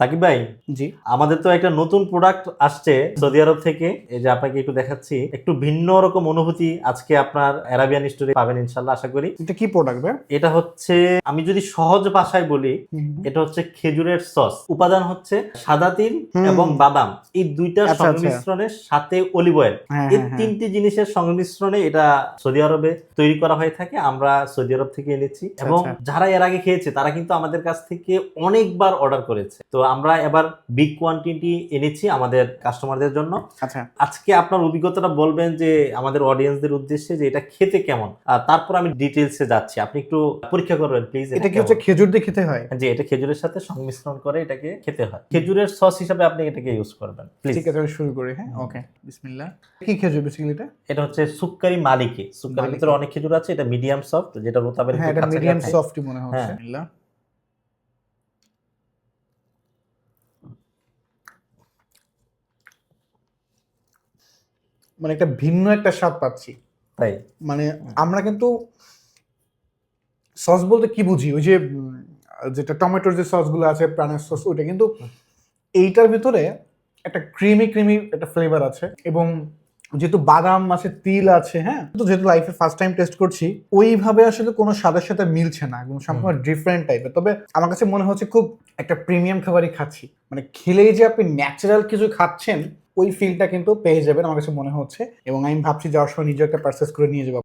সাকিব ভাই জি। আমাদের তো একটা নতুন প্রোডাক্ট আসছে সৌদি আরব থেকে। এই যে আপনাকে একটু দেখাচ্ছি একটু ভিন্ন রকম অনুভূতি আজকে আপনার অ্যারাবিয়ান স্টোরে পাবেন ইনশাল্লাহ আশা করি। এটা কি প্রোডাক্ট ভাই? এটা হচ্ছে আমি যদি সহজ ভাষায় বলি এটা হচ্ছে খেজুরের সস উপাদান হচ্ছে সাদা তিল এবং বাদাম। এই দুইটার আচ্ছা, আচ্ছা। সংমিশ্রণের সাথে অলিভ অয়েল হ্যাঁ এই হ্যাঁ। হ্যাঁ তিনটি জিনিসের সংমিশ্রণে এটা সৌদি আরবে তৈরি করা হয়ে থাকে আমরা সৌদি আরব থেকে এনেছি। এবং আচ্ছা। যারা এর আগে খেয়েছে তারা কিন্তু আমাদের কাছ থেকে অনেকবার অর্ডার করেছে। তো আমরা এবার বিগ কোয়ান্টিটি এনেছি আমাদের কাস্টমারদের জন্য। আচ্ছা। আজকে আপনার অভিজ্ঞতাটা বলবেন যে আমাদের অডিয়েন্সদের উদ্দেশ্যে যে এটা খেতে কেমন। আর তারপর আমি ডিটেলসে যাচ্ছি। আপনি একটু পরীক্ষা করবেন প্লিজ এটা কি হচ্ছে খেজুর দিয়ে খেতে হয়? যে এটা খেজুরের সাথে সংমিশ্রণ করে এটাকে খেতে হয়। খেজুরের সস হিসাবে আপনি এটাকে ইউজ করবেন প্লিজ ঠিক আছে শুরু করি হ্যাঁ? ওকে বিসমিল্লাহ। কি খেজুর বেসিক্যালি এটা? এটা হচ্ছে সুক্কারি মালিকে। সুক্কারির ভিতরে অনেক খেজুর আছে এটা মিডিয়াম সফট যেটা রোতাবের হ্যাঁ এটা মিডিয়াম কাঁচা। সফটই মনে হচ্ছে। হ্যাঁ। বিসমিল্লাহ। মানে একটা ভিন্ন একটা স্বাদ পাচ্ছি। তাই? মানে আমরা কিন্তু সস বলতে কি বুঝি? ওই যে যেটা টমেটোর যে সসগুলো আছে প্রাণের সস ওইটা কিন্তু এইটার ভিতরে একটা ক্রিমি ক্রিমি একটা ফ্লেভার আছে এবং যেহেতু বাদাম আছে তিল আছে হ্যাঁ? তো যেহেতু লাইফে ফার্স্ট টাইম টেস্ট করছি ওইভাবে আসলে কোনো স্বাদের সাথে মিলছে না এবং সম্পূর্ণ ডিফারেন্ট টাইপের তবে আমার কাছে মনে হচ্ছে খুব একটা প্রিমিয়াম খাবারই খাচ্ছি। মানে খেলেই যে আপনি ন্যাচারাল কিছু খাচ্ছেন ওই ফিলটা কিন্তু পেয়ে যাবেন, আমার কাছে মনে হচ্ছে। এবং আমি ভাবছি যাওয়ার সময় নিজে একটা পারচেস করে নিয়ে যাব।